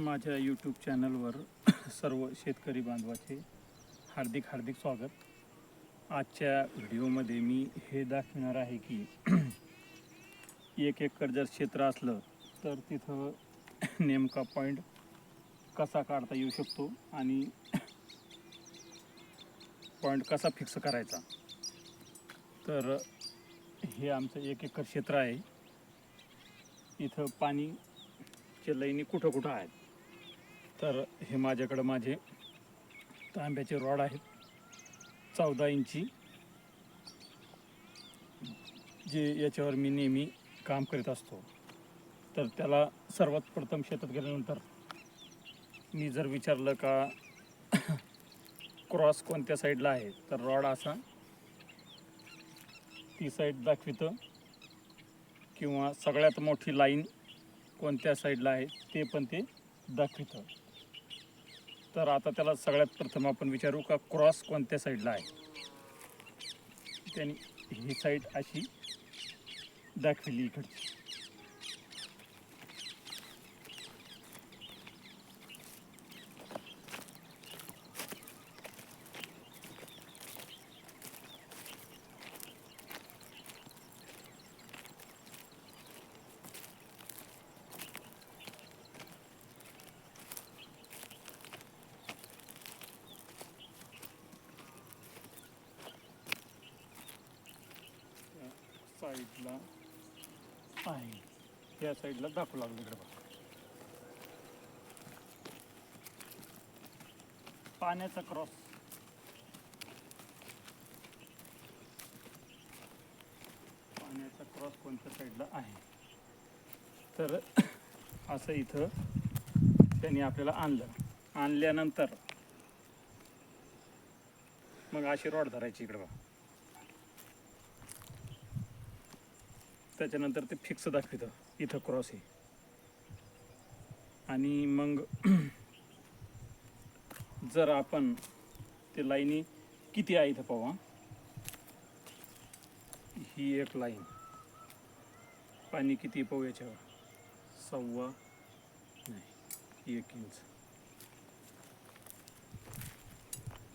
माझ्या यूट्यूब चॅनलवर सर्व शेतकरी बांधवाचे हार्दिक हार्दिक स्वागत. आजच्या व्हिडिओमध्ये मी हे दाखवणार आहे की एक एकर जर क्षेत्र असलं तर तिथं नेमका पॉईंट कसा काढता येऊ शकतो आणि पॉईंट कसा फिक्स करायचा. तर हे आमचं एक एकर क्षेत्र आहे. इथं पाणी चे लाईनी कुठं कुठं आहेत? तर हे माझ्याकडं माझे तांब्याचे रॉड आहेत. चौदा इंची. जे याच्यावर मी नेहमी काम करीत असतो. तर त्याला सर्वात प्रथम शेतात गेल्यानंतर मी जर विचारलं का क्रॉस कोणत्या साईडला आहे तर रॉड असा ती साईड दाखवितं. किंवा सगळ्यात मोठी लाईन कोणत्या साईडला आहे ते पण ते दाखवितं. तर आता त्याला सगळ्यात प्रथम आपण विचारू का क्रॉस कोणत्या साईडला आहे? त्यांनी ही साईड अशी दाखविली इकडची. साईडला आहे. या साईडला दाखवू लागलो इकडे बघा. पाण्याचा क्रॉस. पाण्याचा क्रॉस कोणत्या साईडला आहे? तर असं इथं त्यांनी आपल्याला आणलं. आणल्यानंतर मग अशी रॉड धरायची इकडे बघा. त्याच्यानंतर ते फिक्स दाखवितं इथं क्रॉस आहे. आणि मग जर आपण ते लाईनी किती आहे इथं पाहू. ही एक लाईन. पाणी किती पाहू याच्यावर? सव्वा नाही एक इंच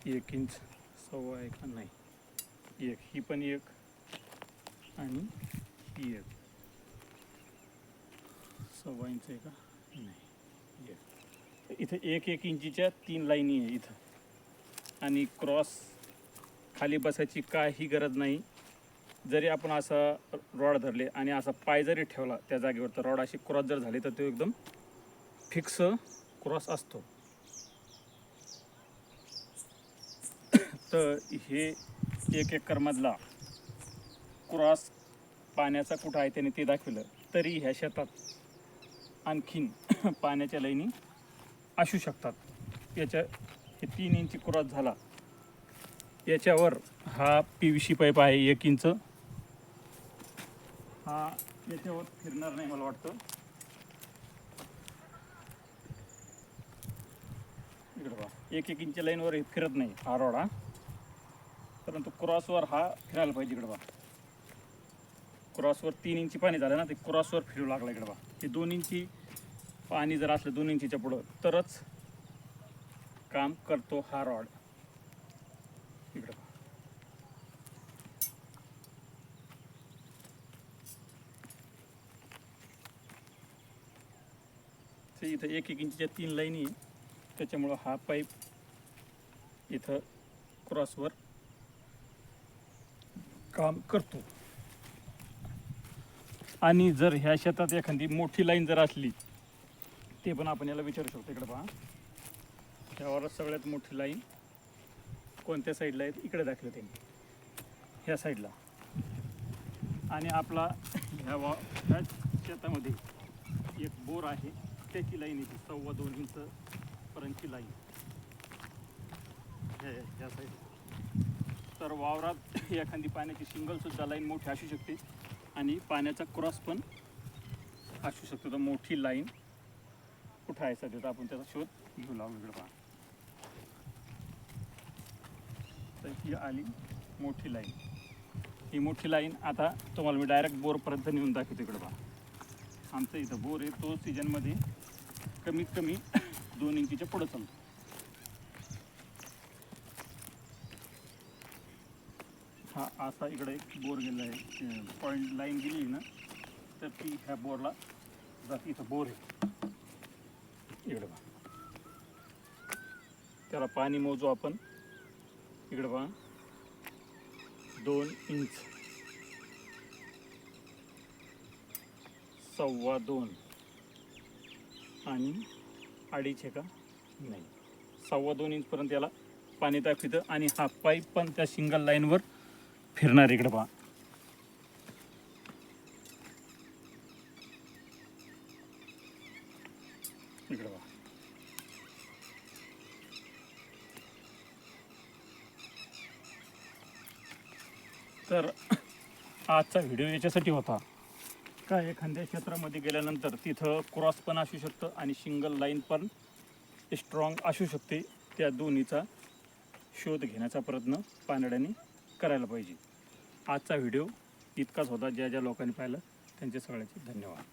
एक इंच सव्वा एक नाही एक. ही पण एक आणि ही एक सव्वा इंच आहे का नाही एक इथं एक एक इंचीच्या तीन लाईनी आहे इथं आणि क्रॉस खाली बसायची काही गरज नाही जरी आपण असा रॉड धरले आणि असा पाय जरी ठेवला त्या जागेवर तर रॉड अशी क्रॉस जर झाली तर तो एकदम फिक्स क्रॉस असतो तर हे एक एकरमधला क्रॉस पाण्याचा कुठं आहे त्याने ते दाखवलं तरी ह्या शेतात आणखीन पाण्याच्या लाईनी असू शकतात. याच्या हे तीन इंची क्रॉस झाला. याच्यावर हा पी व्ही सी पाईप आहे एक इंच. हा याच्यावर फिरणार नाही मला वाटतं. इकडं बघा एक एक इंच लाईनवर फिरत नाही हा रॉड हा. परंतु क्रॉसवर हा फिरायला पाहिजे इकडं बघा. क्रॉसवर तीन इंची पाणी झालं ना ते क्रॉसवर फिरू लागलं इकडं बा हे दोन इंची पाणी जर असलं दोन इंचीच्या पुढं तरच काम करतो हा रॉड इकडं बा ते इथं एक एक इंचीच्या तीन लाईनी आहे. त्याच्यामुळं हा पाईप इथं क्रॉसवर काम करतो. आणि जर ह्या शेतात एखादी मोठी लाईन जर असली ते पण आपण याला विचारू शकतो. इकडे पहा. त्यावर सगळ्यात मोठी लाईन कोणत्या साईडला आहेत? इकडे दाखवलं त्यांनी. ह्या साईडला आणि आपला ह्या वा ह्या शेतामध्ये एक बोर आहे. त्याची लाईन येते सव्वा दोन इंचपर्यंतची लाईन. ह्या साईड तर वावरात एखादी पाण्याची सिंगलसुद्धा लाईन मोठी असू शकते. आणि पाण्याचा क्रॉस पण असू शकतो. तर मोठी लाईन कुठं आहे सध्या? तर आपण त्याचा शोध घेऊ लागलो इकडं पहा. तर ही आली मोठी लाईन. ही मोठी लाईन आता तुम्हाला मी डायरेक्ट बोरपर्यंत नेऊन दाखवतो इकडं पहा. आमचं इथं बोर आहे. तो सीजनमध्ये कमीत कमी दोन इंचीच्या पुढं चालतो. हा असा इकडे एक बोर गेला आहे. पॉईंट लाईन गेली ना तर ती ह्या बोरला जाते इथं बोर आहे. इकडे पहा त्याला पाणी मोजू आपण. इकडे पहा दोन इंच. सव्वा दोन. आणि अडीच आहे का? नाही. सव्वा दोन इंचपर्यंत याला पाणी दाखवितं आणि हा पाईप पण त्या सिंगल लाईनवर फिरणार इकडं पहा. इकडं पहा. तर आजचा व्हिडिओ याच्यासाठी होता. का एखाद्या क्षेत्रामध्ये गेल्यानंतर तिथं क्रॉस पण असू शकतं आणि सिंगल लाईन पण स्ट्रॉंग असू शकते. त्या दोन्हीचा शोध घेण्याचा प्रयत्न पानड्याने करायला पाहिजे. आजचा व्हिडिओ इतकाच होता ज्या ज्या लोकांनी पाहिलं त्यांचे सगळ्याचे धन्यवाद.